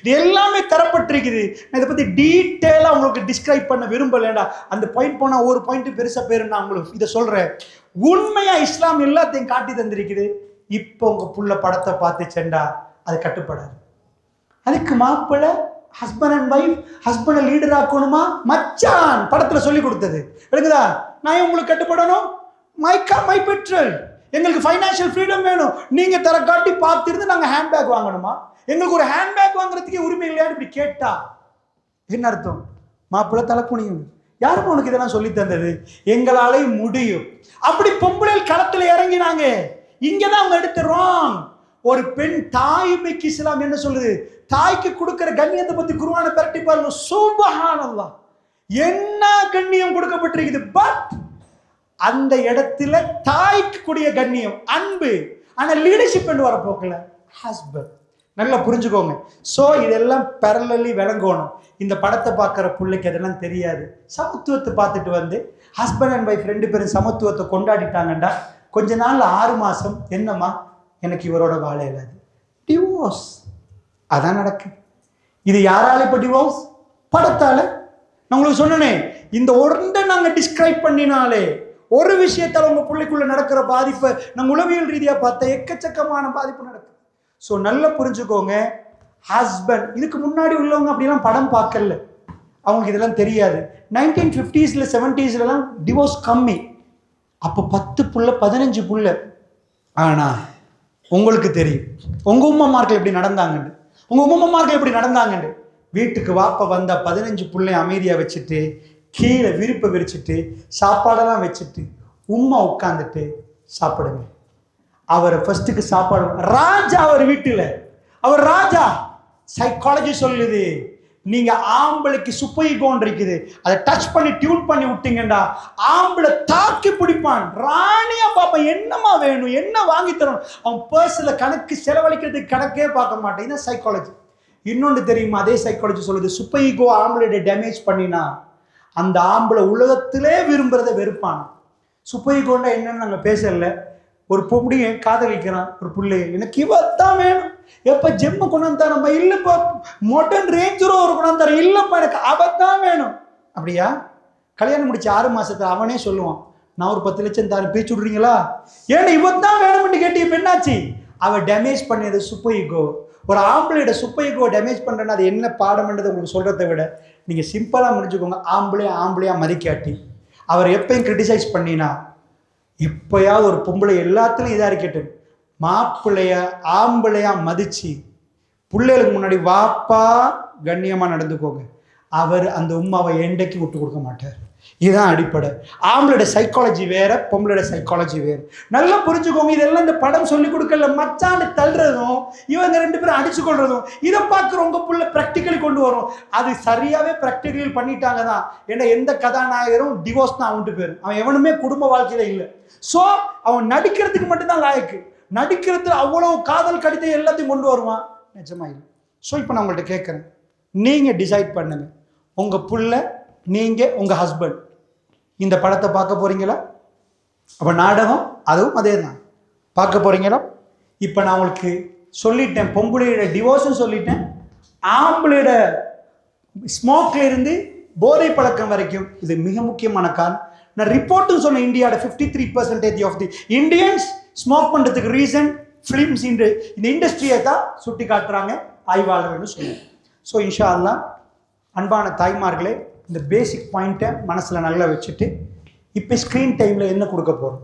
இது எல்லாமே தரப்பட்டிருக்குது. நான் இதை பற்றி டீட்டெயிலாக உங்களுக்கு டிஸ்கிரைப் பண்ண விரும்பலைடா அந்த பாயிண்ட் போனால் ஒரு பாயிண்ட்டு பெருசாக பேரு நான் உங்களுக்கு இதை சொல்கிறேன் உண்மையாக இஸ்லாம் எல்லாத்தையும் காட்டி தந்திருக்குது. இப்போ உங்கள் புள்ள படத்தை பார்த்து செண்டா அது கட்டுப்படாது. அதுக்கு மாப்பிள்ளை ஹஸ்பண்ட் அண்ட் ஒய்ஃப் ஹஸ்பண்டை லீடர் ஆக்கணுமா? மச்சான் படத்தில் சொல்லி கொடுத்தது. விளங்குதா? நான் உங்களுக்கு கட்டுப்படணும்? மை கா மை பெட்ரோல் எங்களுக்கு ஃபைனான்ஷியல் ஃப்ரீடம் வேணும். நீங்கள் தர காட்டி பார்த்துருந்து நாங்கள் ஹேண்ட்பேக் வாங்கணுமா? எங்களுக்கு ஒரு ஹேண்ட்பேக் வாங்குறதுக்கே உரிமை இல்லையான்னு இப்படி கேட்டா என்ன அர்த்தம்? மாப்பிள்ளை தலை யாரும் உனக்கு இதெல்லாம் சொல்லி தந்தது? எங்களாலே முடியும். அப்படி பொம்பளை களத்தில் இறங்கினாங்க. இங்கே தான் அவங்க எடுத்துடுறோம் ஒரு பெண் தாய்மைக்கு இஸ்லாம் என்ன சொல்லுது? தாய்க்கு கொடுக்கிற கண்ணியத்தை பத்தி குருவான பரட்டி பாருங்க. சூபஹானல்லா. என்ன கண்ணியம் கொடுக்கப்பட்டிருக்குது? பட் அந்த இடத்துல தாய்க்கு கூடிய கண்ணியம் அன்பு. ஆனா லீடர்ஷிப் என்று வர போக்கல. ஹஸ்பண்ட் நல்லா புரிஞ்சுக்கோங்க. ஸோ இதெல்லாம் பெரலி விளங்கணும். இந்த படத்தை பார்க்குற பிள்ளைக்கு அதெல்லாம் தெரியாது. சமத்துவத்தை பார்த்துட்டு வந்து ஹஸ்பண்ட் அண்ட் ஒய்ஃப் ரெண்டு பேரும் சமத்துவத்தை கொண்டாடிட்டாங்கண்டா கொஞ்ச நாள் ஆறு மாதம் என்னம்மா? எனக்கு இவரோட வாழ இல்லாது டிவோர்ஸ் அதான் நடக்குது இது யாரால இப்போ டிவோர்ஸ் படத்தால். நான் உங்களுக்கு சொன்னனே இந்த ஒன்றை நாங்கள் டிஸ்கிரைப் பண்ணினாலே ஒரு விஷயத்தால் உங்கள் பிள்ளைக்குள்ளே நடக்கிற பாதிப்பை நம்ம உளவியல் ரீதியாக பார்த்தா எக்கச்சக்கமான பாதிப்பு நடக்கும். ஸோ நல்லா புரிஞ்சுக்கோங்க. ஹஸ்பண்ட் இதுக்கு முன்னாடி உள்ளவங்க அப்படிலாம் படம் பார்க்கல. அவங்களுக்கு இதெல்லாம் தெரியாது. நைன்டீன் ஃபிஃப்டீஸில் செவன்ட்டீஸ்லலாம் டிவோர்ஸ் கம்மி. அப்போ பத்து புள்ள பதினஞ்சு புள்ள. ஆனால் உங்களுக்கு தெரியும். உங்கள் உம்மமார்கள் எப்படி நடந்தாங்கன்னு. உங்கள் உம்மமார்கள் எப்படி நடந்தாங்கன்னு. வீட்டுக்கு வாப்ப வந்த பதினஞ்சு புள்ளைய அமைதியாக வச்சுட்டு கீழே விருப்பை விரிச்சிட்டு சாப்பாடெல்லாம் வச்சுட்டு உம்மா உட்காந்துட்டு சாப்பிடுங்க. அவரை ஃபர்ஸ்ட்டுக்கு சாப்பாடு ராஜா அவர் வீட்டில். அவர் ராஜா சைக்காலஜி சொல்லுது நீங்க ஆம்பளைக்கு சுப்பைகோன் இருக்குது. அதை டச் பண்ணி டியூன் பண்ணி விட்டீங்கடா ஆம்பளை தாக்கி பிடிப்பான். ராணியா பார்ப்பேன் என்னமா வேணும்? என்ன வாங்கி தரணும்? அவன் பர்ஸ்ல கணக்கு செலவழிக்கிறதுக்கு கணக்கே பார்க்க மாட்டேன். இதான் சைக்காலஜி இன்னொன்று தெரியுமா? அதே சைக்காலஜி சொல்லுது சுப்பைகோ ஆம்பளை டேமேஜ் பண்ணினா அந்த ஆம்பளை உலகத்திலே விரும்புகிறத வெறுப்பான். சுப்பைகோண்டா என்னன்னு நாங்கள் பேசல. ஒரு பொம்படியை காதலிக்கிறான் ஒரு பிள்ளைய. எனக்கு இவத்தான் வேணும். எப்ப ஜெம்மு கொண்டாந்து நம்ம இல்லப்பா மொட்டன் ரேஞ்சரோ ஒரு கொண்டாந்து தரேன் இல்லப்பா எனக்கு அவத்தான் வேணும். அப்படியா? கல்யாணம் முடிச்சு ஆறு மாசத்துல அவனே சொல்லுவான் நான் ஒரு பத்து லட்சம் தரேன் பேச்சு விடுறீங்களா? ஏன்னா இவத்தான் வேணும்னு கேட்டி இப்ப என்னாச்சு? அவ டேமேஜ் பண்ணியது சுப்பைகோ ஒரு ஆம்பளையோட சுப்பைகோ டேமேஜ் பண்றேன்னா அது என்ன பாடம்ன்றது உங்களுக்கு சொல்றதை விட நீங்க சிம்பிளா முடிஞ்சுக்கோங்க. ஆம்பளையா ஆம்பளையா மதிக்காட்டி. அவர் எப்பயும் கிரிட்டிசைஸ் பண்ணினா இப்போயாவது ஒரு பொம்பளை எல்லாத்துலையும் இதாக இருக்கட்டும் மாப்பிள்ளைய ஆம்பளையா மதிச்சு பிள்ளைகளுக்கு முன்னாடி வாப்பா கண்ணியமா நடந்துக்கோங்க. அவர் அந்த உம்மாவை எண்டைக்கு விட்டு கொடுக்க மாட்டார். இதுதான் அடிப்படை. ஆம்பளோட சைக்காலஜி வேற பொம்பளோட சைக்காலஜி வேறு. நல்லா புரிஞ்சுக்கோங்க இதெல்லாம் இந்த படம் சொல்லி கொடுக்கல மச்சான்னு தள்ளுறதும் இவங்க ரெண்டு பேரும் அடிச்சு கொள்றதும் இதை பார்க்குற உங்க புள்ள ப்ராக்டிக்கலி கொண்டு வரும். அது சரியாவே ப்ராக்டிக்கல் பண்ணிட்டாங்க தான். ஏன்னா எந்த கதாநாயகரும் டிவோர்ஸ் தான் அவன்ட்டு பேர். அவன் எவனுமே குடும்ப வாழ்க்கையில இல்லை. ஸோ அவன் நடிக்கிறதுக்கு மட்டும்தான் லாயக்கு. நடிக்கிறது அவ்வளோ காதல் கடிதம் எல்லாத்தையும் கொண்டு வருவான். நிஜமா இல்லை. ஸோ இப்போ நான் உங்கள்கிட்ட கேட்குறேன் நீங்கள் டிசைட் பண்ணுங்கள் உங்கள் புள்ள நீங்கள் உங்கள் ஹஸ்பண்ட் இந்த படத்தை பார்க்க போகிறீங்களா அப்போ நாடகம் அதுவும் அதே தான் பார்க்க போகிறீங்களா இப்போ நான் உங்களுக்கு சொல்லிட்டேன் பொம்பளையோட டிவோர்ஸும் சொல்லிட்டேன். ஆம்பளையோட ஸ்மோக்கில் இருந்து போதை பழக்கம் வரைக்கும் இது மிக முக்கியமான காரணம். நான் ரிப்போர்ட்டும் சொன்னேன் இந்தியாவோட fifty three percentage of the Indians smoke பண்ணுறதுக்கு ரீசன் ஃபிலிம்ஸ் இந்த இந்த இண்டஸ்ட்ரியை தான் சுட்டி காட்டுறாங்க ஆய்வாளர்கள்னு சொல்லுவேன் ஸோ இன்ஷா அல்லா அன்பான தாய்மார்களே இந்த பேசிக் பாயிண்ட்டை மனசில் நல்லா வச்சுட்டு இப்போ ஸ்க்ரீன் டைமில் என்ன கொடுக்க போகிறோம்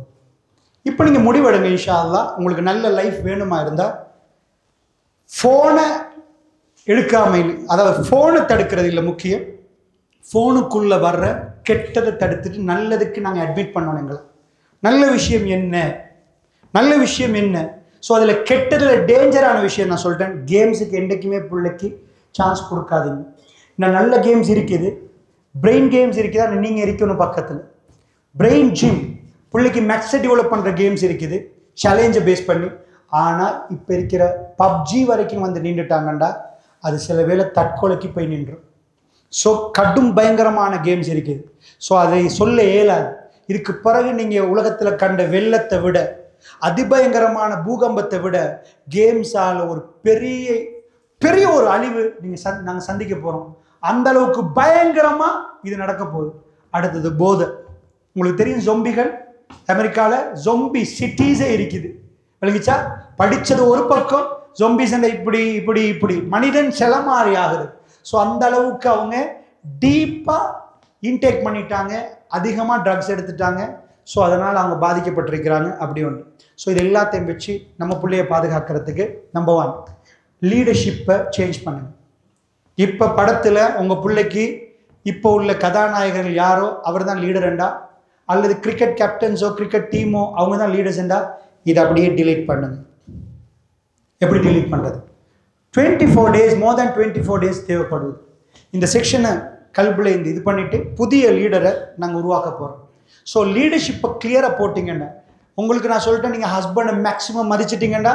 இப்போ நீங்கள் முடிவெடுங்க இன்ஷா அல்லாஹ் உங்களுக்கு நல்ல லைஃப் வேணுமா இருந்தால் ஃபோனை எடுக்காமல் அதாவது ஃபோனை தடுக்கிறது இல்லை முக்கியம். ஃபோனுக்குள்ளே வர்ற கெட்டதை தடுத்துட்டு நல்லதுக்கு நாங்கள் அட்மிட் பண்ணணும் எங்களை. நல்ல விஷயம் என்ன? நல்ல விஷயம் என்ன? ஸோ அதில் கெட்டதில் டேஞ்சரான விஷயம் நான் சொல்லிட்டேன் கேம்ஸுக்கு என்றைக்குமே பிள்ளைக்கு சான்ஸ் கொடுக்காதீங்க. இன்னும் நல்ல கேம்ஸ் இருக்குது. பிரெயின் கேம்ஸ் இருக்குதா. நீங்கள் இருக்கணும் பக்கத்தில். பிரெயின் ஜிம் பிள்ளைக்கு மேக்ஸை டெவலப் பண்ணுற கேம்ஸ் இருக்குது. சேலஞ்சை பேஸ் பண்ணி. ஆனால் இப்போ இருக்கிற பப்ஜி வரைக்கும் வந்து நின்றுட்டாங்கண்டா அது சில வேளை தற்கொலைக்கு போய் நின்றும். ஸோ கடும் பயங்கரமான கேம்ஸ் இருக்குது. ஸோ அதை சொல்ல இயலாது. இதுக்கு பிறகு நீங்கள் உலகத்தில் கண்ட வெள்ளத்தை விட அதிபயங்கரமான பூகம்பத்தை விட கேம்ஸால் ஒரு பெரிய பெரிய ஒரு அழிவு நீங்கள் சந் நாங்கள் சந்திக்க போகிறோம் அந்த அளவுக்கு பயங்கரமா இது நடக்க போகுது. அடுத்தது போதை. உங்களுக்கு தெரியும் ஜொம்பிகள் அமெரிக்கால ஜொம்பி சிட்டிஸே இருக்குது. விளங்கிச்சா? படிச்சது ஒரு பக்கம் ஜொம்பிஸ் இப்படி இப்படி இப்படி. மனிதன் செலமாறி ஆகுது. ஸோ அந்த அளவுக்கு அவங்க டீப்பா இன்டேக் பண்ணிட்டாங்க. அதிகமாக ட்ரக்ஸ் எடுத்துட்டாங்க. ஸோ அதனால் அவங்க பாதிக்கப்பட்டிருக்கிறாங்க. அப்படி ஒன்று ஸோ இது எல்லாத்தையும் வச்சு நம்ம பிள்ளைய பாதுகாக்கிறதுக்கு நம்பர் ஒன் லீடர்ஷிப்பை சேஞ்ச் பண்ணுங்க. இப்போ படத்தில் உங்கள் பிள்ளைக்கு இப்போ உள்ள கதாநாயகர்கள் யாரோ அவர் தான் லீடர்ண்டா அல்லது கிரிக்கெட் கேப்டன்ஸோ கிரிக்கெட் டீமோ அவங்க தான் லீடர்ஸ்ண்டா இதை அப்படியே டிலீட் பண்ணுங்க. எப்படி டிலீட் பண்ணுறது twenty four days more than twenty four days தேவைப்படுது. இந்த செக்ஷனை கல்பில் இந்த இது பண்ணிவிட்டு புதிய லீடரை நாங்கள் உருவாக்க போகிறோம் ஸோ லீடர்ஷிப்பை கிளியராக போட்டிங்கன்னா உங்களுக்கு நான் சொல்லிட்டேன் நீங்கள் ஹஸ்பண்டை மேக்ஸிமம் மதிச்சிட்டிங்கன்னா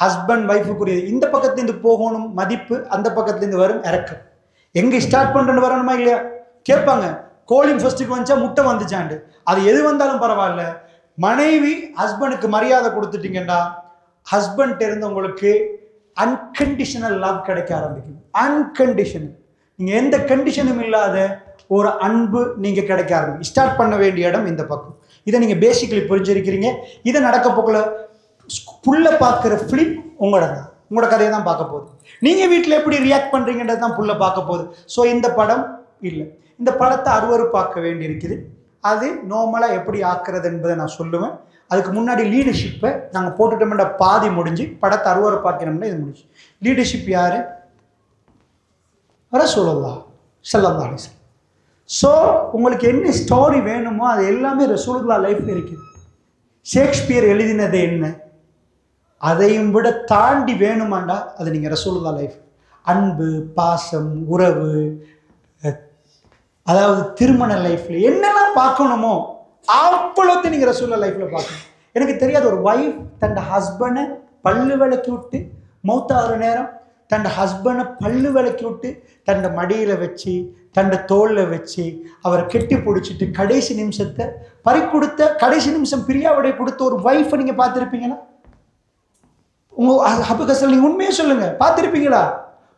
ஹஸ்பண்ட் ஒய்ஃபுக்குரியது இந்த பக்கத்துலேருந்து போகணும் மதிப்பு அந்த பக்கத்துலேருந்து வரும் இறக்கம். எங்கே ஸ்டார்ட் பண்ணுறேன்னு வரணுமா இல்லையா? கேட்பாங்க. கோழிங் ஃபஸ்ட்டுக்கு வந்துச்சா முட்டை வந்துச்சாண்டு. அது எது வந்தாலும் பரவாயில்ல. மனைவி ஹஸ்பண்டுக்கு மரியாதை கொடுத்துட்டீங்கன்னா ஹஸ்பண்ட் இருந்து உங்களுக்கு அன்கண்டிஷனல் லவ் கிடைக்க ஆரம்பிக்கும். அன்கண்டிஷனல் நீங்கள் எந்த கண்டிஷனும் இல்லாத ஒரு அன்பு நீங்கள் கிடைக்க ஆரம்பிக்கும். ஸ்டார்ட் பண்ண வேண்டிய இடம் இந்த பக்கம். இதை நீங்கள் பேசிக்கலி புரிஞ்சிருக்கிறீங்க. இதை நடக்க போக்கில் புள்ள பார்க்குற ஃபிலிம் உங்களோட தான் உங்களோட கதையை தான் பார்க்க போகுது. நீங்கள் வீட்டில் எப்படி ரியாக்ட் பண்ணுறீங்கன்றது தான் புள்ள பார்க்க போகுது. ஸோ இந்த படம் இல்லை. இந்த படத்தை அருவருப்பாக்க வேண்டியிருக்குது. அது நார்மலாக எப்படி ஆக்குறது என்பதை நான் சொல்லுவேன். அதுக்கு முன்னாடி லீடர்ஷிப்பை நாங்கள் போட்டுட்டோம்னா பாதி முடிஞ்சு படத்தை அருவருப்பாக்கினோம்னா இது முடிஞ்சு. லீடர்ஷிப் யார்? வர சொல்லலாம் செல்லல்லா அலிஸ்லாம் ஸோ உங்களுக்கு என்ன ஸ்டோரி வேணுமோ அது எல்லாமே ரசூலுல்லா லைஃப் இருக்குது. ஷேக்ஸ்பியர் எழுதினது என்ன? அதையும் விட தாண்டி வேணுமாண்டா? அது நீங்கள் ரசூலுல்லா லைஃப் அன்பு பாசம் உறவு அதாவது திருமண லைஃப்பில் என்னெல்லாம் பார்க்கணுமோ அவ்வளோத்தையும் நீங்கள் ரசூல்லா லைஃப்பில் பார்க்கணும். எனக்கு தெரியாது ஒரு ஒய்ஃப் தன் ஹஸ்பண்டை பல்லு விளக்கி விட்டு மௌத்தாகிற நேரம் தன் ஹஸ்பண்டை பல்லு விளக்கி விட்டு தன் மடியில் வச்சு தன் தோளில் வச்சு அவரை கெட்டி பிடிச்சிட்டு கடைசி நிமிஷத்தை பறி கொடுத்த கடைசி நிமிஷம் பிரியாவுடைய கொடுத்த ஒரு ஒய்ஃபை நீங்கள் பார்த்துருப்பீங்கன்னா உங்கள் உங்க ஹபகசல் நீங்க உண்மையை சொல்லுங்கள் பார்த்துருப்பீங்களா?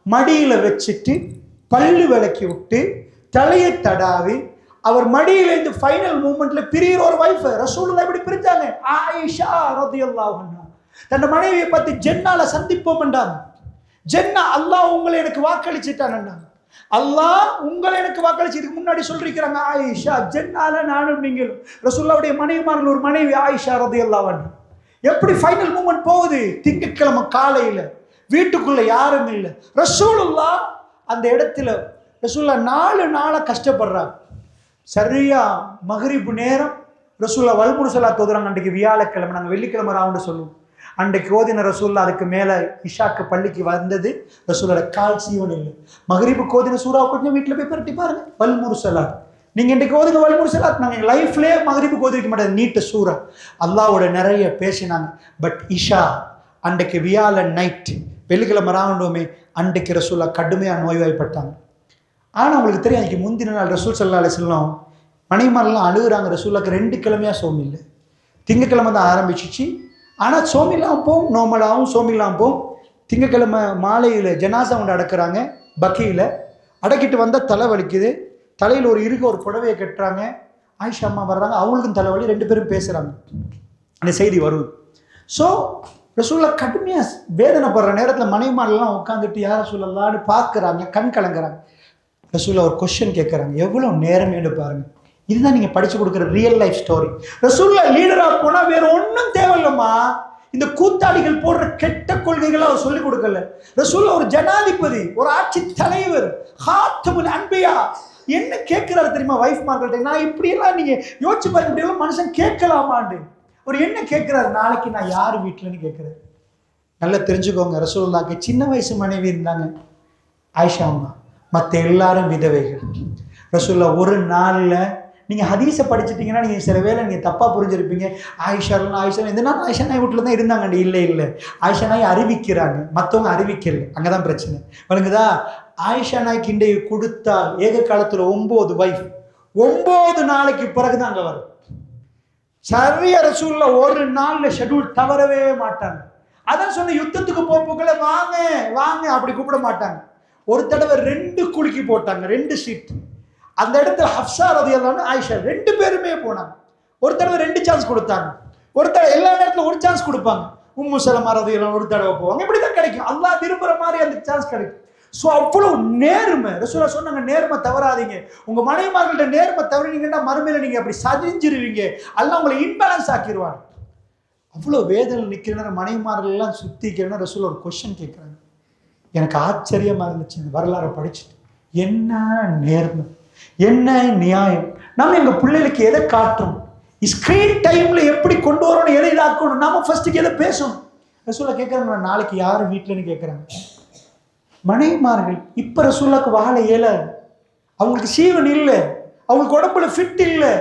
மடியில் வச்சுட்டு பல்லு விளக்கி விட்டு தலையை தடாவி அவர் மடியில இருந்து ஃபைனல் மூமெண்ட்ல பிரியிற ஒரு வைஃப் ரசூலுல்லாஹ் எப்படி பிரிஞ்சாங்க. ஆயிஷா ரதியல்லாஹு அன்ஹா. தன் மனைவியை பார்த்து ஜென்னால சந்திப்போம் என்றாங்க ஜென்னா அல்லாஹ் உங்களை எனக்கு வாக்களிச்சிட்டான் அல்லாஹ் உங்களை எனக்கு வாக்களிச்சு. இதுக்கு முன்னாடி சொல்லிருக்கிறாங்க ஆயிஷா ஜென்னால நானும் நீங்களும். ரசூல்லாவுடைய மனைவிமார்கள் ஒரு மனைவி ஆயிஷா ரதியல்லாஹு எப்படி ஃபைனல் மூமெண்ட் போகுது? திங்கட்கிழமை காலையில். வீட்டுக்குள்ளே யாரும் இல்லை. ரசூலுல்லா அந்த இடத்துல ரசூல்லா நாலு நாளாக கஷ்டப்படுறாங்க சரியாக மகரிப்பு நேரம் ரசூல்லா வல்முருசலா தோதுறாங்க. அன்றைக்கு வியாழக்கிழமை நாங்கள் வெள்ளிக்கிழமை ராவுண்டு சொல்லுவோம். அன்றைக்கு ஓதின ரசூல்லா அதுக்கு மேலே இஷாக்கு பள்ளிக்கு வந்தது ரசூலோட கால் சீவன் இல்லை. மகரிப்பு கோதின சூறா கொஞ்சம் வீட்டில் போய் பரட்டி பாருங்க. வல்முருசலா நீங்கள் இன்றைக்கு ஓதுங்க வல்முருசலாத் நாங்கள் லைஃப்லேயே மகரிப்பு ஓதிக்க மாட்டேன் நீட்ட சூறா. அல்லாவோட நிறைய பேசினாங்க. பட் இஷா அன்றைக்கு வியால நைட் வெள்ளிக்கிழமை ராவுண்டோமே அன்றைக்கு ரசூல்லா கடுமையாக நோய்வாய்ப்பட்டாங்க. ஆனால் உங்களுக்கு தெரியும் அன்றைக்கி முந்தின நாள் ரசூல் சல்லா அலிஸ்லாம் மனைவிமாரெல்லாம் அழுகுறாங்க. ரசூலாக்கு ரெண்டு கிழமையாக சோம் இல்லை. திங்கக்கிழமை தான் ஆரம்பிச்சிச்சு. ஆனால் சோமிலாம் போம். நோமலாகவும் சோமிலாம் போம். திங்கக்கிழமை மாலையில் ஜனாசா ஒன்று அடக்குறாங்க. பக்கியில். அடக்கிட்டு வந்தால் தலை வலிக்குது. தலையில் ஒரு இருக்க ஒரு புடவையை கட்டுறாங்க. ஆயிஷா அம்மா வர்றாங்க. அவங்களுக்கும் தலைவலி ரெண்டு பேரும் பேசுகிறாங்க அந்த செய்தி வருது. ஸோ ரசூல்லா கடுமையாக வேதனைப்படுற நேரத்தில் மனைவிமாரெல்லாம் உட்காந்துட்டு யார் சொல்லலான்னு பார்க்குறாங்க கண் கலங்குறாங்க. ரசூல்லா ஒரு கொஸ்டின் கேட்குறாங்க எவ்வளோ நேரம் எடுப்பாருங்க இதுதான் நீங்கள் படித்து கொடுக்குற ரியல் லைஃப் ஸ்டோரி ரசூல்லா லீடராக போனால் வேற ஒன்றும் தேவையில்லம்மா. இந்த கூத்தாடிகள் போடுற கெட்ட கொள்கைகளை அவர் சொல்லிக் கொடுக்கல. ரசூல்லா ஒரு ஜனாதிபதி ஒரு ஆட்சி தலைவர் ஹாத்தமுல் அன்பியா. என்ன கேட்குறாரு தெரியுமா வைஃப் மார்கள்ட்ட? நான் இப்படியெல்லாம் நீங்கள் யோசிச்சு பாருங்க இப்படியெல்லாம் மனுஷன் கேட்கலாமாண்டு ஒரு என்ன கேட்குறாரு? நாளைக்கு நான் யார் வீட்டிலன்னு கேட்கிறாரு. நல்லா தெரிஞ்சுக்கோங்க ரசூலுல்லாக்கு சின்ன வயசு மனைவி இருந்தாங்க ஆயிஷா அம்மா. மற்ற எல்லாரும் விதவைகள். ரசூல்லா ஒரு நாளில் நீங்கள் ஹதீஸை படிச்சிட்டிங்கன்னா நீங்கள் சில வேளை நீங்கள் தப்பாக புரிஞ்சிருப்பீங்க. ஆயிஷாலாம் ஆயிஷா இந்த நாள் ஆயிஷா நாய் வீட்டில் தான் இருந்தாங்கண்டி. இல்லை இல்லை. ஆயிஷா நாய் அறிவிக்கிறாங்க. மற்றவங்க அறிவிக்கல. அங்கே தான் பிரச்சனை. வழங்குதா ஆயிஷா நாய்க்கு இன்றைய கொடுத்தால் ஏக காலத்தில் ஒம்பது வைஃப் ஒம்பது நாளைக்கு பிறகு தான் அங்கே வரும் சரியா ரசூல்ல ஒரு நாளில் ஷெட்யூல் தவறவே மாட்டாங்க. அதான் சொன்ன யுத்தத்துக்கு போக போகல வாங்க வாங்க அப்படி கூப்பிட மாட்டாங்க. ஒரு தடவை ரெண்டு குலுக்கி போட்டாங்க ரெண்டு சீட் அந்த இடத்துல ஹப்சா ரதியல்லான்னு ஆயிஷா ரெண்டு பேருமே போனாங்க. ஒரு தடவை ரெண்டு சான்ஸ் கொடுத்தாங்க. ஒரு தடவை எல்லா நேரத்துல ஒரு சான்ஸ் கொடுப்பாங்க. உம்மு சலமா ரதியெல்லாம் ஒரு தடவை போவாங்க. இப்படி தான் கிடைக்கும். அல்லா விரும்புகிற மாதிரி அந்த சான்ஸ் கிடைக்கும். ஸோ அவ்வளவு நேர்மை. ரசூலா சொன்னாங்க நேர்மை தவறாதீங்க. உங்கள் மனைவிமார்கள்ட்ட நேர்மை தவறினீங்கன்னா மறுமையில் நீங்கள் அப்படி சதிஞ்சிருவீங்க. அல்லாஹ் உங்களை இன்பேலன்ஸ் ஆக்கிடுவாங்க அவ்வளோ வேதனை நிற்கிற மனைவிமார்கள்லாம் எல்லாம் ரசூலா ரசூல் ஒரு கொஷின் கேட்குறாங்க எனக்கு ஆச்சரியமாக இருந்துச்சு இந்த வரலாறை படிச்சுட்டு. என்ன நேர்மை? என்ன நியாயம்? நம்ம எங்கள் பிள்ளைகளுக்கு எதை காட்டுறோம் ஸ்க்ரீன் டைமில் எப்படி கொண்டு வரணும் எதை இதாக்கணும்? நாம ஃபர்ஸ்ட்டுக்கு எதை பேசணும்? ரசூலா கேட்குறாங்க நாளைக்கு யார் வீட்டிலன்னு கேட்குறாங்க மனைவிமார்கள் இப்போ ரசூல்லாக்கு வாழ இயலாது அவங்களுக்கு சீவன் இல்லை. அவங்களுக்கு உடம்புல ஃபிட் இல்லை.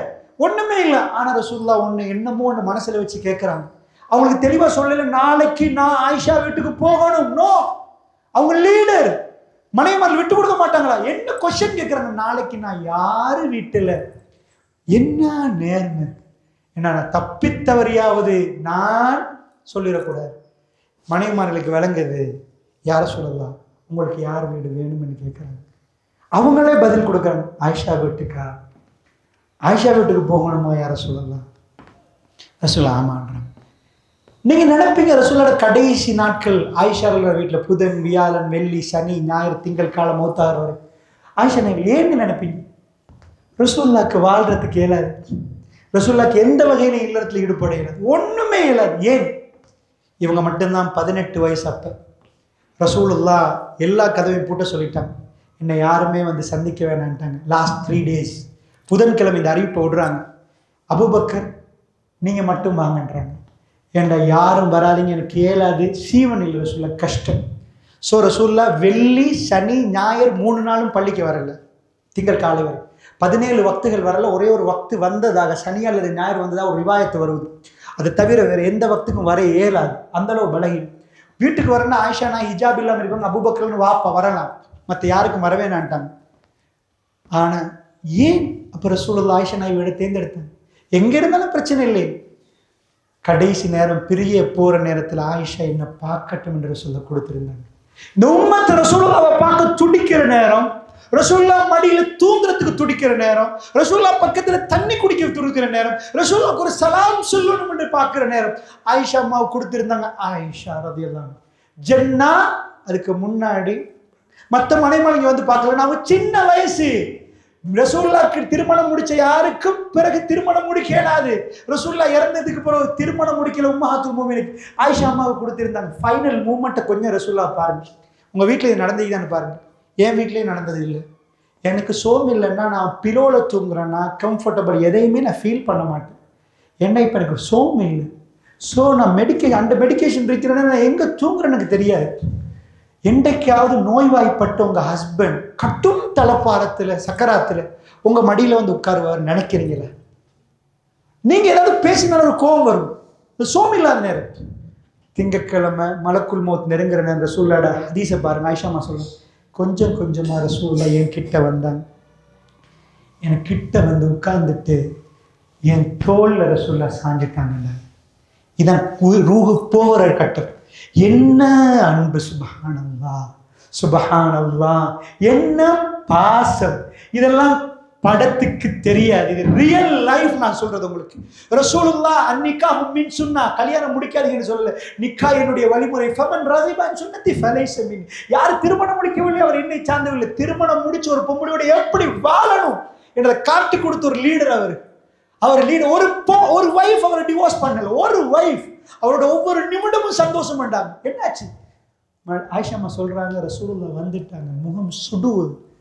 ஒன்றுமே இல்லை. ஆனால் ரசூல்லா ஒன்று என்னமோ ஒன்று மனசில் வச்சு கேட்குறாங்க அவங்களுக்கு தெளிவாக சொல்லலை நாளைக்கு நான் ஆயிஷா வீட்டுக்கு போகணும். நோ அவங்க லீடர் மனைவிமார்கள் விட்டு கொடுக்க மாட்டாங்களா? என்ன கொஸ்டின் கேட்குறாங்க நாளைக்கு நான் யார் வீட்டில்? என்ன நேர்மை? என்ன தப்பித்தவரியாவது தப்பித்தவரையாவது நான் சொல்லிடக்கூடாது. மனைவிமார்களுக்கு விளங்குது யாரை சொல்லலாம்? உங்களுக்கு யார் வீடு வேணும்னு கேட்குறாங்க அவங்களே பதில் கொடுக்குறாங்க. ஆயிஷா வீட்டுக்கா? ஆயிஷா வீட்டுக்கு போகணுமோ யாரை சொல்லலாம் ரசூல் ஆமான்றாங்க. நீங்கள் நினைப்பீங்க ரசூலோட கடைசி நாட்கள் ஆயிஷாவில் வீட்டில் புதன் வியாழன் வெள்ளி சனி ஞாயிறு திங்கள் காலம் மூத்தாறு வரை. ஆயிஷா நீங்கள் ஏன்னு நினைப்பீங்க? ரசூல்லாக்கு வாழ்றதுக்கு இயலாது. ரசூல்லாக்கு எந்த வகையில் இல்லறத்தில் ஈடுபட இயலாது? ஒன்றுமே இயலாது. ஏன்? இவங்க மட்டும்தான் பதினெட்டு வயசு அப்போ. ரசூலுல்லா எல்லா கதவையும் பூட்ட சொல்லிட்டாங்க. என்னை யாருமே வந்து சந்திக்க வேணான்ட்டாங்க. லாஸ்ட் த்ரீ டேஸ் புதன்கிழமை இந்த அறிவிப்பை விடுறாங்க. அபுபக்கர் நீங்கள் மட்டும் வாங்கன்றாங்க. ஏண்டா யாரும் வராதீங்க எனக்கு இயலாது. சீவனில் ரசூல்லா கஷ்டம். ஸோ ரசூல்லா வெள்ளி சனி ஞாயிறு மூணு நாளும் பள்ளிக்கு வரல. திங்கள் காலை வரை. பதினேழு வக்துகள் வரல. ஒரே ஒரு வக்து வந்ததாக சனி அல்லது ஞாயிறு வந்ததாக ஒரு ரிவாயத்து வருவது அது தவிர வேறு எந்த வக்துக்கும் வர இயலாது. அந்தளவு பலகீனம். வீட்டுக்கு வரேன்னா ஆயிஷா நான் ஹிஜாப் இல்லாமல் இருப்பாங்க அபுபக்கர்னு வாப்பா வரலாம். மற்ற யாருக்கும் வரவேணான்ட்டாங்க ஆனால் ஏன் அப்போ ரசூலுல்லா ஆயிஷா நான் இவரை தேர்ந்தெடுத்தேன்? எங்கே இருந்தாலும் பிரச்சனை இல்லை. கடைசி நேரம் பிரிய போகிற நேரத்தில் ஆயிஷா என்னை பார்க்கட்டும் என்று சொல்ல கொடுத்துருந்தாங்க. இந்த உம்மத்து ரசூலுல்லாவை பார்க்க துடிக்கிற நேரம் ரசூல்லா மடியில தூங்குறதுக்கு துடிக்கிற நேரம் ரசூல்லா பக்கத்துல தண்ணி குடிக்க துடிக்கிற நேரம் ரசூல்லாவுக்கு ஒரு சலாம் சொல்லணும் என்று பார்க்கிற நேரம். ஆயிஷா அம்மாவை கொடுத்துருந்தாங்க ஆயிஷா ரதியெல்லாம் ஜென்னா அதுக்கு முன்னாடி மற்ற மனைமலைங்க வந்து பார்க்கல அவங்க சின்ன வயசு. ரசூல்லாக்கு திருமணம் முடிச்ச யாருக்கும் பிறகு திருமணம் முடிக்கலாது ரசூல்லா இறந்ததுக்கு பிறகு திருமணம் முடிக்கல உம்மஹாத்து மூமினுக்கு ஆயிஷா அம்மாவுக்கு கொடுத்துருந்தாங்க ஃபைனல் மூமெண்ட்டை கொஞ்சம் ரசூல்லா பாருங்க. உங்க வீட்டில் இது நடந்ததுதானே பாருங்க. என் வீட்லேயும் நடந்தது இல்லை. எனக்கு சோம் இல்லைன்னா நான் பிலோவில் தூங்குறேன்னா கம்ஃபர்டபுள் எதையுமே நான் ஃபீல் பண்ண மாட்டேன். என்ன இப்போ எனக்கு சோம் இல்லை. ஸோ நான் மெடிக்கே அந்த மெடிக்கேஷன் இருக்கிறேன்னா நான் எங்கே தூங்குறேன்னு எனக்கு தெரியாது. என்றைக்காவது நோய்வாய்ப்பட்ட உங்கள் ஹஸ்பண்ட் கட்டும் தலப்பாரத்தில் சக்கராத்தில் உங்கள் மடியில் வந்து உட்காருவார் நினைக்கிறீங்களா? நீங்கள் ஏதாவது பேசினாலும் ஒரு கோபம் வரும். சோம் இல்லாத நேரம். திங்கட்கிழமை மலக்குள் மோத் நெருங்குற நேரம் ரசூல்லாட ஹதீஸை பாருங்க ஆயிஷாமா சொல்லுங்கள் கொஞ்சம் கொஞ்சமாக ரசூல்லா என் கிட்ட வந்தாங்க என் கிட்ட வந்து உட்கார்ந்துட்டு என் தோல்ல ரசூல்லா சாஞ்சிட்டாங்கல்ல. இதான் ரூஹு போகிற கட்டம். என்ன அன்பு சுபஹானல்லா சுபஹானல்லா என்ன பாசம். இதெல்லாம் படத்துக்கு தெரியாது. இது ரியல் லைஃப் நான் சொல்றது உங்களுக்கு. ரசூலுல்லா அன்னிக்கா மின் சொன்னா கல்யாணம் முடிக்காதீங்கன்னு சொல்லல. நிக்கா என்னுடைய வழிமுறை ஃபமன் ரசிபான் சொன்னதி ஃபலைஸ மின். யார் திருமணம் முடிக்கவில்லை அவர் என்னை சார்ந்தவில்லை. திருமணம் முடிச்சு ஒரு பொம்பளையோட எப்படி வாழணும் என்றதை காட்டி கொடுத்த ஒரு லீடர் அவர். அவர் லீடர் ஒரு பொ- ஒரு வைஃப் அவரை டிவோர்ஸ் பண்ணல. ஒரு வைஃப் அவரோட ஒவ்வொரு நிமிடமும் சந்தோஷம் பண்ணாங்க என்னாச்சு? ஆயிஷம்மா சொல்றாங்க ரசூலுல்லா வந்துட்டாங்க. முகம் சுடுவது.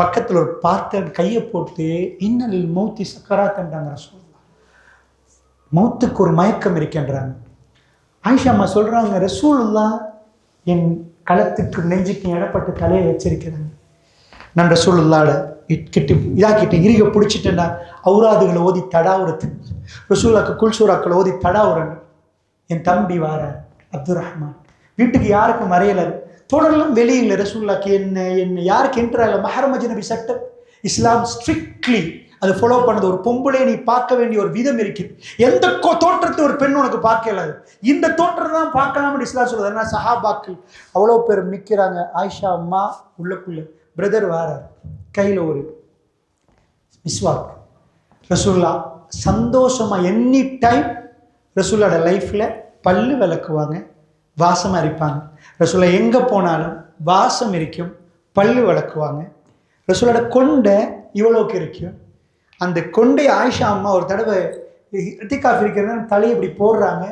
பக்கத்தில் ஒரு பார்த்த கையை போட்டு இன்னலில் மௌத்தி சக்கராத்தன்றாங்க ரசூலுல்லா மௌத்துக்கு ஒரு மயக்கம் இருக்கின்றாங்க. ஆயிஷாம்மா சொல்கிறாங்க ரசூலுல்லா என் களத்துக்கு நெஞ்சுக்கு இடப்பட்டு தலையை வச்சிருக்கிறாங்க நான் ரசூலுல்லாட கிட்ட இதாக்கிட்டு இறுக பிடிச்சிட்டேன்னா அவுராதுகளை ஓதி தடாவுறது ரசூலாக்கு குல்சூராக்களை ஓதி தடாவுறேன். என் தம்பி வார அப்துல் ரஹ்மான் வீட்டுக்கு யாருக்கும் மறையலை தொடரெல்லாம் வெளியில் ரசூல்லாக்கு என்ன என்ன யாருக்கு என்ட்ரா இல்லை மஹரமஜ் நபி சட்டம் இஸ்லாம் ஸ்ட்ரிக்ட்லி அது ஃபாலோ பண்ணது. ஒரு பொம்பளை நீ பார்க்க வேண்டிய ஒரு விதம் இருக்குது எந்த தோற்றத்தை ஒரு பெண் உனக்கு பார்க்க இயலாது இந்த தோற்றம் தான் பார்க்கலாம்னு இஸ்லாம் சொல்லுது. என்ன சஹாபாக்கள் அவ்வளோ பேர் நிற்கிறாங்க ஆயிஷா அம்மா உள்ளக்குள்ள பிரதர் வாரார். கையில் ஒரு மிஸ்வாக் ரசூல்லா சந்தோஷமாக எனி டைம் ரசூலோட லைஃப்பில் பல்லு விளக்குவாங்க. வாசம் அரிப்பாங்க ரசூலா எங்கே போனாலும் வாசம் இருக்கும் பல்லு வளர்க்குவாங்க ரசூலோட கொண்டை இவ்வளோக்கு இருக்கும். அந்த கொண்டை ஆயிஷா அம்மா ஒரு தடவை ரித்திகாஃப் இருக்கிறது தலையை இப்படி போடுறாங்க.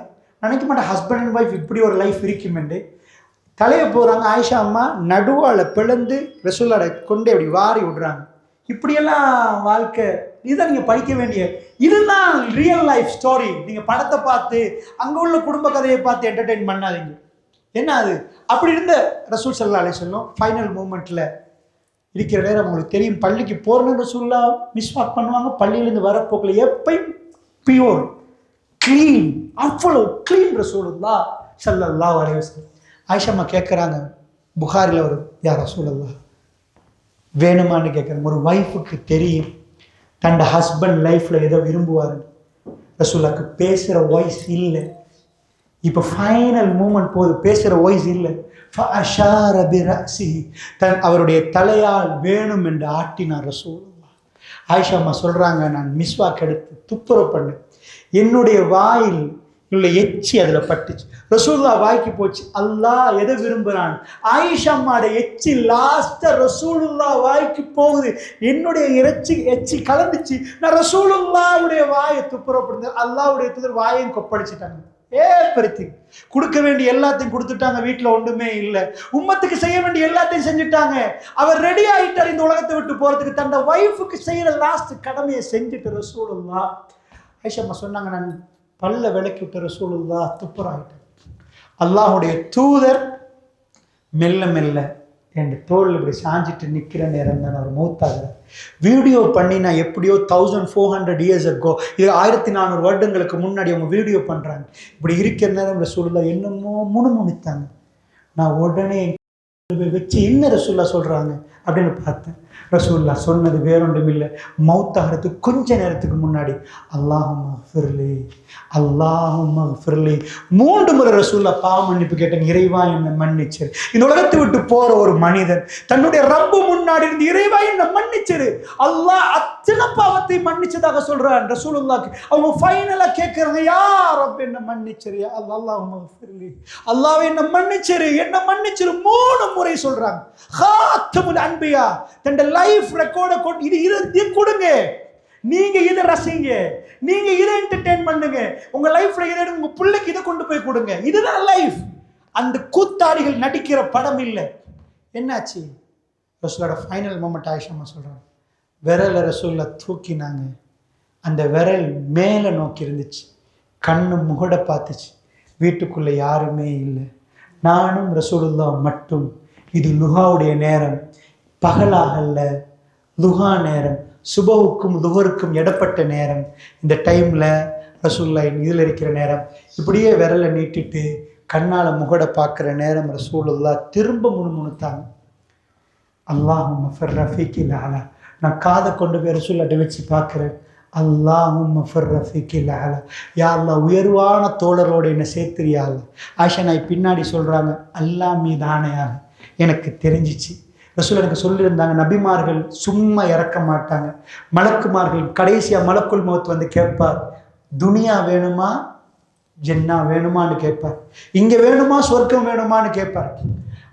நினைக்க மாட்டேன் ஹஸ்பண்ட் அண்ட் ஒய்ஃப் இப்படி ஒரு லைஃப் இருக்குமெண்டு தலையை போடுறாங்க ஆயிஷா அம்மா நடுவால் பிளந்து ரசூலோட கொண்டை அப்படி வாரி விடுறாங்க. இப்படியெல்லாம் வாழ்க்கை இதுதான் நீங்கள் படிக்க வேண்டிய இதுதான் ரியல் லைஃப் ஸ்டோரி நீங்கள் படத்தை பார்த்து அங்கே உள்ள குடும்ப கதையை பார்த்து என்டர்டெயின் பண்ணாதீங்க. என்ன அது? அப்படி இருந்த ரசூல் சல்லா அலி சொல்லும் ஃபைனல் மூமெண்ட்டில் இருக்கிற நேரம் உங்களுக்கு தெரியும். பள்ளிக்கு போகிறேன்னு ரசூல்லா மிஸ்வாக் பண்ணுவாங்க. பள்ளியிலேருந்து வரப்போக்கில் எப்பயும் பியூர் க்ளீன் அவ்வளோ க்ளீன் ரசூலுல்லா சல்லல்லா அலைவசம் ஆயிஷம்மா கேட்குறாங்க புகாரில் ஒரு யார் ரசூலுல்லா வேணுமான்னு கேட்குறாங்க ஒரு ஒய்ஃபுக்கு தெரியும் தன்னோட ஹஸ்பண்ட் லைஃப்பில் ஏதோ விரும்புவார். ரசூலாக்கு பேசுகிற வாய்ஸ் இல்லை. இப்போ ஃபைனல் மூமெண்ட் போது பேசுகிற வாய்ஸ் இல்லை. தன் அவருடைய தலையால் வேணும் என்று ஆட்டினார் ரசூலுல்லாஹ். ஆயிஷா அம்மா சொல்கிறாங்க நான் மிஸ்வாக் எடுத்து துப்புரவு பண்ணேன். என்னுடைய வாயில் உள்ள எச்சி அதில் பட்டுச்சு. ரசூல்லா வாய்க்கு போச்சு. அல்லாஹ் எதை விரும்புகிறான் ஆயிஷம்மாட எச்சி லாஸ்ட்டாக ரசூலுல்லா வாய்க்கு போகுது. என்னுடைய இறைச்சி எச்சி கலந்துச்சு. நான் ரசூலுல்லாவுடைய வாயை துப்புரப்படுத்தேன் அல்லாவுடைய துதர் வாயையும் கொப்படிச்சிட்டாங்க. ஏ பருத்தி கொடுக்க வேண்டிய எல்லாத்தையும் கொடுத்துட்டாங்க. வீட்டில் ஒன்றுமே இல்லை. உம்மத்துக்கு செய்ய வேண்டிய எல்லாத்தையும் செஞ்சுட்டாங்க. அவர் ரெடி ஆகிட்டார் இந்த உலகத்தை விட்டு போகிறதுக்கு தன்னோட ஒய்ஃபுக்கு செய்கிற லாஸ்ட் கடமையை செஞ்சுட்டு ரசூலுல்லா ஐஷம்மா சொன்னாங்க நான் பல்ல விளக்கி விட்ட ரசூலுல்லா துப்புராயிட்டேன் அல்லாஹுடைய தூதர் மெல்ல மெல்ல என் தோல் இப்படி சாஞ்சிட்டு நிற்கிற நேரம் தான் அவர் மூத்தாக வீடியோ பண்ணி நான் எப்படியோ தௌசண்ட் ஃபோர் ஹண்ட்ரட் இயர்ஸ் இருக்கோ இது ஆயிரத்தி நானூறு வருடங்களுக்கு முன்னாடி அவங்க வீடியோ பண்ணுறாங்க இப்படி இருக்கிற நேரம் ரசூலுல்லா என்னமோ முணுமுணித்தாங்க. நான் உடனே வச்சு என்ன ரசூல்லா சொல்கிறாங்க அப்படின்னு பார்த்தேன். ரசூல்லா சொன்னது வேறொன்றும் இல்லை மௌத்தாகிறதுக்கு கொஞ்ச நேரத்துக்கு முன்னாடி அல்லாஹும் ஃபிர்லி அல்லாஹும் ஃபிர்லி மூன்று முறை ரசூல்லா பாவ மன்னிப்பு கேட்டேன் இறைவா என்னை மன்னிச்சிரு. இந்த உலகத்தை விட்டு போகிற ஒரு மனிதன் தன்னுடைய ரப்பு முன்னாடி இருந்து இறைவா என்னை மன்னிச்சரு. அல்லாஹ் அத்தனை பாவத்தை மன்னிச்சதாக சொல்றான் ரசூலுல்லாக்கு அவங்க ஃபைனலா கேட்கறது யார் அப்ப என்ன மன்னிச்சிரு? அல்லாஹ் அல்லாஹ் என்ன மன்னிச்சரு என்ன மன்னிச்சிரு மூணு முறை சொல்றாங்க. ஹாத்தமுல் அன்பியா தன் லைஃப் ரெக்கார்டை கொண்டு இது இது கொடுங்க. நீங்க இதை ரசிங்க. நீங்க இதை என்டர்டெயின் பண்ணுங்க. உங்க லைஃப்ல இதை உங்க பிள்ளைக்கு இதை கொண்டு போய் கொடுங்க. இதுதான் லைஃப் அந்த கூத்தாடிகள் நடிக்கிற படம் இல்லை. என்னாச்சு? ரசூலோட ஃபைனல் மூமெண்ட் ஆயிஷம்மா சொல்றாங்க. விரல ரசூல்ல தூக்கினாங்க. அந்த விரல் மேலே நோக்கி இருந்துச்சு. கண்ணு முகட பார்த்துச்சு. வீட்டுக்குள்ளே யாருமே இல்லை. நானும் ரசூலுல்லா மட்டும். இது லுஹாவுடைய நேரம். பகலாகல்ல லுஹா நேரம். சுபவுக்கும் லுகருக்கும் இடப்பட்ட நேரம். இந்த டைமில் ரசூல்லா இதில் இருக்கிற நேரம். இப்படியே விரலை நீட்டிட்டு கண்ணால் முகட பார்க்குற நேரம் ரசூலுல்லா திரும்ப முணுமுணுத்தாங்க. அல்லாஹ் ரஃபீக்கில் ஆலா நான் காதை கொண்டு போய் ரசூல்லாட்ட வச்சு பார்க்குறேன். அல்லாஹும் ஃபர் ரஃபீக்கில் யா உயர்வான தோழரோடு என்னை சேர்த்துறியா ஆஷா நாய் பின்னாடி சொல்கிறாங்க அல்லா மீதானையாக எனக்கு தெரிஞ்சிச்சு. ரசூல் எனக்கு சொல்லியிருந்தாங்க நபிமார்கள் சும்மா இறக்க மாட்டாங்க. மலக்குமார்கள் கடைசியாக மலக்குள் முகத்து வந்து கேட்பார் துனியா வேணுமா? ஜென்னா வேணுமான்னு கேட்பார். இங்கே வேணுமா? சொர்க்கம் வேணுமான்னு கேட்பார்.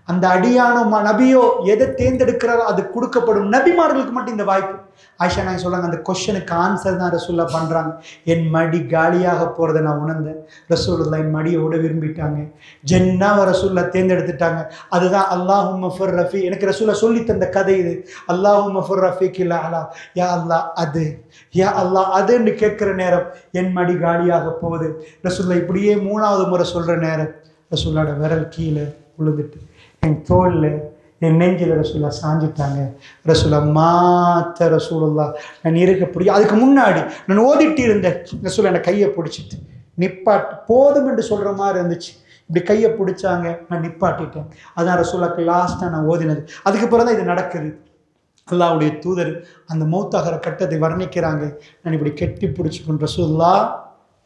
அந்த அடியானோ ம- நபியோ எதை தேர்ந்தெடுக்கிறாரோ அது கொடுக்கப்படும் நபிமார்களுக்கு மட்டும் இந்த வாய்ப்பு. ஆயிஷா நாய் சொல்கிறாங்க அந்த கொஷனுக்கு ஆன்சர் தான் ரசூல்லா பண்றாங்க. என் மடி காலியாக போறதை நான் உணர்ந்தேன். ரசூல்லா என் மடியை விட விரும்பிட்டாங்க. ஜென்னாவை ரசூல்லா தேர்ந்தெடுத்துட்டாங்க. அதுதான் அல்லாஹும் மஃபர் ரஃபி. எனக்கு ரசூல்லா சொல்லி தந்த கதை இது. அல்லாஹும் மஃபர் ரஃபீக் இல்லா அலா. யா அல்லாஹ் அது. யா அல்லாஹ் அதுன்னு கேட்குற நேரம் என் மடி காலியாக போகுது. ரசூல்லா இப்படியே மூணாவது முறை சொல்ற நேரம். ரசூல்லாட விரல் கீழே விழுந்துட்டு என் தோளில் என் நெஞ்சில் ரசூல்லா சாஞ்சிட்டாங்க. ரசூலா மாத்த ரசூலா நான் இருக்க அதுக்கு முன்னாடி நான் ஓதிட்டு இருந்தேன் ரசூலா என்னை கையை பிடிச்சிட்டு நிப்பாட்டு போதும் என்று சொல்கிற மாதிரி இருந்துச்சு. இப்படி கையை பிடிச்சாங்க நான் நிப்பாட்டிட்டேன். அதான் ரசூலாக்கு லாஸ்ட்டாக நான் ஓதினது. அதுக்கு பிறகு தான் இது நடக்குது. அல்லாவுடைய தூதர் அந்த மௌத்தாகிற கட்டத்தை வர்ணிக்கிறாங்க. நான் இப்படி கெட்டி பிடிச்சிக்கொண்ட ரசூல்லா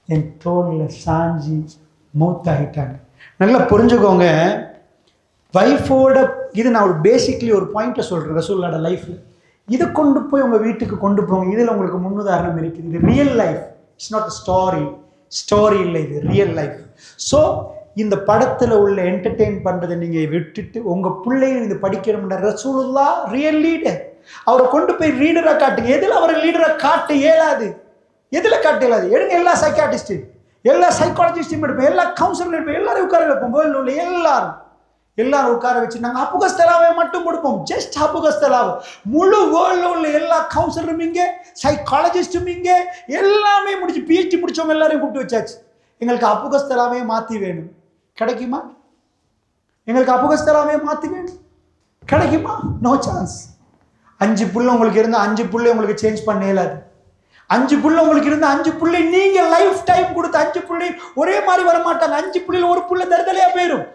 என் தோளில் சாஞ்சி மௌத்தாகிட்டாங்க. நல்லா புரிஞ்சுக்கோங்க. வைஃபோட இது நான் ஒரு பேசிக்லி ஒரு பாயிண்ட்டை சொல்கிறேன் ரசூல்லோட லைஃப்பில் இதை கொண்டு போய் உங்கள் வீட்டுக்கு கொண்டு போங்க. இதில் உங்களுக்கு முன்னுதாரணம் இருக்குது. இது real life it's not story story இல்லை இது ரியல் லைஃப் ஸோ இந்த படத்தில் உள்ள என்டர்டெயின் பண்ணுறதை நீங்கள் விட்டுட்டு உங்கள் பிள்ளையும் இது படிக்கணும்ன்ற ரசூலுல்லா ரியல் லீடர் அவரை கொண்டு போய் ரீடராக காட்டுங்க. எதில் அவரை லீடராக காட்ட இயலாது? எதில் காட்ட இயலாது? எடுங்க எல்லா சைக்காட்டிஸ்ட்டு எல்லா சைக்காலஜிஸ்டையும் எடுப்போம். எல்லா கவுன்சிலரும் எடுப்போம். எல்லாரும் உட்கார வைப்போம். கோயில் உள்ள எல்லாரும். எல்லாரும் உட்கார வச்சு நாங்கள் அப்புகஸ்தலாவை மட்டும் கொடுப்போம். ஜஸ்ட் அப்புகஸ்தலாவை முழு வேர்ல்டில் உள்ள எல்லா கவுன்சிலரும் இங்கே சைக்காலஜிஸ்டும் இங்கே எல்லாமே முடிச்சு பிஹெச்டி முடித்தவங்க எல்லாரையும் கூப்பிட்டு வச்சாச்சு. எங்களுக்கு அப்புகஸ்தலாவே மாற்றி வேணும். கிடைக்குமா? எங்களுக்கு அப்புகஸ்தலாவே மாற்றி வேணும். கிடைக்குமா? நோ சான்ஸ் அஞ்சு புள்ள உங்களுக்கு இருந்தால் அஞ்சு புள்ளை உங்களுக்கு சேஞ்ச் பண்ண இயலாது. அஞ்சு புள்ள உங்களுக்கு இருந்தால் அஞ்சு புள்ளை நீங்க லைஃப் டைம் கொடுத்த அஞ்சு புள்ளை ஒரே மாதிரி வர மாட்டாங்க அஞ்சு புள்ளையில் ஒரு புள்ள தருதலையா போயிடும்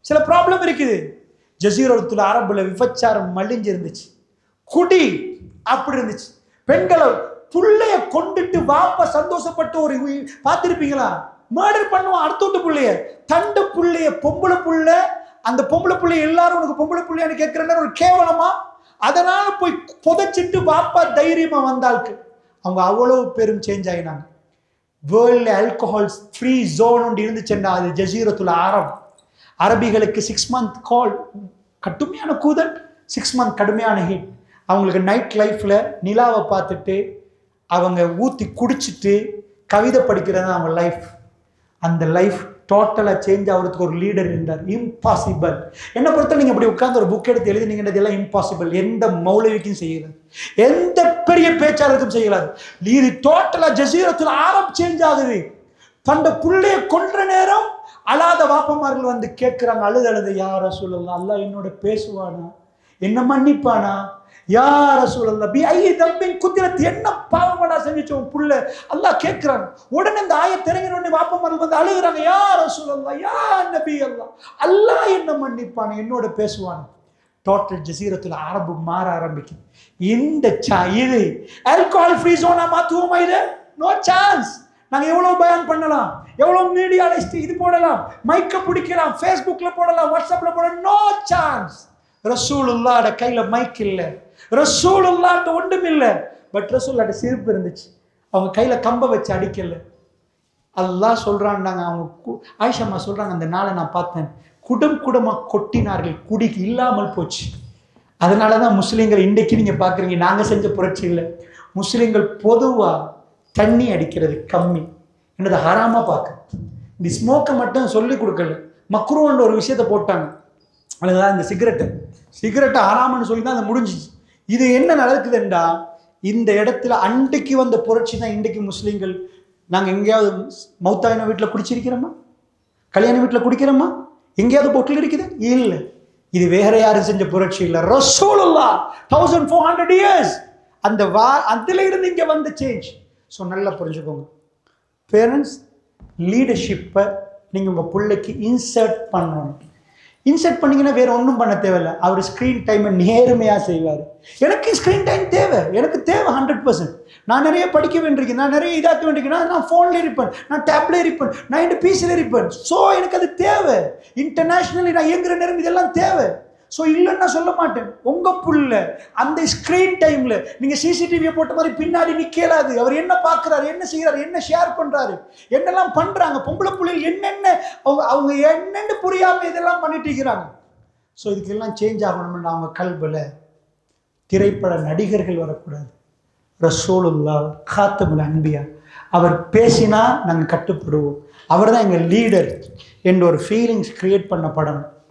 சில ப்ராப்ளம் இருக்குது. ஜசீரத்துல அரபுல விபச்சாரம் மலிஞ்சு இருந்துச்சு குடி அப்படி இருந்துச்சு. பெண்களை புள்ளைய கொண்டுட்டு வாப்ப சந்தோஷப்பட்டு ஒரு பார்த்துருப்பீங்களா பார்த்திருப்பீங்களா? மர்டர் பண்ணுவான் அடுத்த பிள்ளைய. தண்டு பிள்ளைய பொம்பளை புள்ள. அந்த பொம்பளை பிள்ளை எல்லாரும் உனக்கு பொம்பளை புள்ளையான்னு கேட்கிறேன்னு ஒரு கேவலமா? அதனால போய் புதைச்சிட்டு வாப்பா தைரியமா வந்தாளுக்கு. அவங்க அவ்வளவு பெரும் சேஞ்ச் ஆகினாங்க வேர்ல்டு ஆல்கஹால்ஸ் ஃப்ரீ ஜோன் ஒன்று இருந்துச்சுன்னா அது ஜசீரத்துல ஆரம்பம் அரபிகளுக்கு சிக்ஸ் மந்த் கால் கடுமையான கூதல் சிக்ஸ் மந்த் கடுமையான ஹிட் அவங்களுக்கு நைட் லைஃப்பில் நிலாவை பார்த்துட்டு அவங்க ஊற்றி குடிச்சிட்டு கவிதை படிக்கிறது தான் அவங்க லைஃப் அந்த லைஃப் டோட்டலாக சேஞ்ச் ஆகிறதுக்கு ஒரு லீடர் இருந்தார். இம்பாசிபிள் என்னை பொறுத்த நீங்கள் அப்படி உட்காந்து ஒரு புக் எடுத்து எழுதினீங்கன்னா இதெல்லாம் இம்பாசிபிள் எந்த மௌலவிக்கும் செய்யலாம். எந்த பெரிய பேச்சாளருக்கும் செய்யலாது இது டோட்டலாக ஜசீரத்தில் ஆரம் சேஞ்ச் ஆகுது. தண்ட புள்ளைய கொன்ற நேரம் அழாத வாப்பமார்கள் வந்து கேட்குறாங்க அழுது அழுது யார சொல்லலாம் அல்லா என்னோட பேசுவானா? என்ன மன்னிப்பானா? யார சொல்லலாம் பி ஐ தம்பின் குத்திரத்து என்ன பாவமாடா செஞ்சுச்சு உன் புள்ள? அல்லாஹ் கேட்குறாங்க உடனே இந்த ஆய திறங்கின உடனே வாப்பமார்கள் வந்து அழுகுறாங்க யார சொல்லலாம் யா நபி அல்லா அல்லாஹ் என்ன மன்னிப்பானா? என்னோட பேசுவானா? டோட்டல் ஜசீரத்தில் அரபு மாற ஆரம்பிக்கும் இந்த சா இது ஆல்கோஹால் ஃப்ரீ ஜோனா மாற்றுவோமா இது? நோ சான்ஸ் நாங்கள் எவ்வளோ பயன் பண்ணலாம்? எவ்வளவு மீடியாலிஸ்ட் இது போடலாம். மைக்கை பிடிக்கலாம். ஃபேஸ்புக்கில் போடலாம். வாட்ஸ்அப்பில் போடலாம். நோ சான்ஸ் ரசூலுல்லாட கையில் மைக் இல்லை. ரசூலுல்லாட்ட ஒன்றும் இல்லை. பட் ரசூல்லாட்ட சிரிப்பு இருந்துச்சு. அவங்க கையில் கம்பை வச்சு அடிக்கல. அல்லா சொல்கிறான்டாங்க அவங்க கு- ஆயிஷம்மா சொல்கிறாங்க அந்த நாளை நான் பார்த்தேன். குடம் குடமாக கொட்டினார்கள். குடிக்கு இல்லாமல் போச்சு. அதனால தான் முஸ்லீம்கள் இன்றைக்கு நீங்கள் பார்க்குறீங்க. நாங்கள் செஞ்ச புரட்சி இல்லை. முஸ்லீம்கள் பொதுவாக தண்ணி அடிக்கிறது கம்மி. என்னது ஹராமாக பார்க்க இந்த ஸ்மோக்கை மட்டும் சொல்லி கொடுக்கல. மக்ரூன்ற ஒரு விஷயத்தை போட்டாங்க. அதுதான் இந்த சிகரெட்டு சிகரெட்டை ஹராமன்னு சொல்லி தான் அது முடிஞ்சிச்சு. இது என்ன நடக்குதுண்டா? இந்த இடத்துல அன்றைக்கு வந்த புரட்சி தான் இன்றைக்கு முஸ்லீம்கள். நாங்கள் எங்கேயாவது மௌத்தாயின வீட்டில் குடிச்சிருக்கிறோமா? கல்யாண வீட்டில் குடிக்கிறோமா? எங்கேயாவது பொட்டில் இருக்குது? இல்லை. இது வேற யாரும் செஞ்ச புரட்சி இல்லை. ரசூலுல்லா தௌசண்ட் ஃபோர் ஹண்ட்ரட் இயர்ஸ் அந்த வா அதுல இருந்து இங்கே வந்த சேஞ்ச் ஸோ நல்லா புரிஞ்சுக்கோங்க. பேரண்ட்ஸ் லீடர்ஷிப்பை நீங்கள் உங்கள் பிள்ளைக்கு இன்சர்ட் பண்ணணும். இன்சர்ட் பண்ணீங்கன்னா வேறு ஒன்றும் பண்ண தேவையில்ல. அவர் ஸ்க்ரீன் டைமை நேர்மையாக செய்வார். எனக்கு ஸ்க்ரீன் டைம் தேவை. எனக்கு தேவை ஹண்ட்ரட் பர்சன்ட் நான் நிறைய படிக்க வேண்டியிருக்கேன். நான் நிறைய இதாக்க வேண்டியிருக்கேன். நான் ஃபோனில் இருப்பேன். நான் டேப்ல இருப்பேன். நான் என் பிசியில் இருப்பேன். ஸோ எனக்கு அது தேவை. இன்டர்நேஷ்னலி நான் இயங்குற நேரம் இதெல்லாம் தேவை. ஸோ இல்லைன்னா சொல்ல மாட்டேன். உங்கள் புள்ள அந்த ஸ்க்ரீன் டைமில் நீங்கள் சிசிடிவியை போட்ட மாதிரி பின்னாடி நிற்கலாது அவர் என்ன பார்க்குறாரு என்ன செய்கிறாரு என்ன ஷேர் பண்ணுறாரு என்னெல்லாம் பண்ணுறாங்க பொம்பளை புள்ளைகள் என்னென்ன அவங்க அவங்க என்னென்னு புரியாமல் இதெல்லாம் பண்ணிட்டு இருக்கிறாங்க ஸோ இதுக்கெல்லாம் சேஞ்ச் ஆகணும்னு அவங்க கல்வில் திரைப்பட நடிகர்கள் வரக்கூடாது. ரசோலுல்லா காத்தமுல் அன்பியா அவர் பேசினா நாங்கள் கட்டுப்படுவோம். அவர் தான் எங்கள் லீடர் என்ற ஒரு ஃபீலிங்ஸ் க்ரியேட் பண்ண படம்.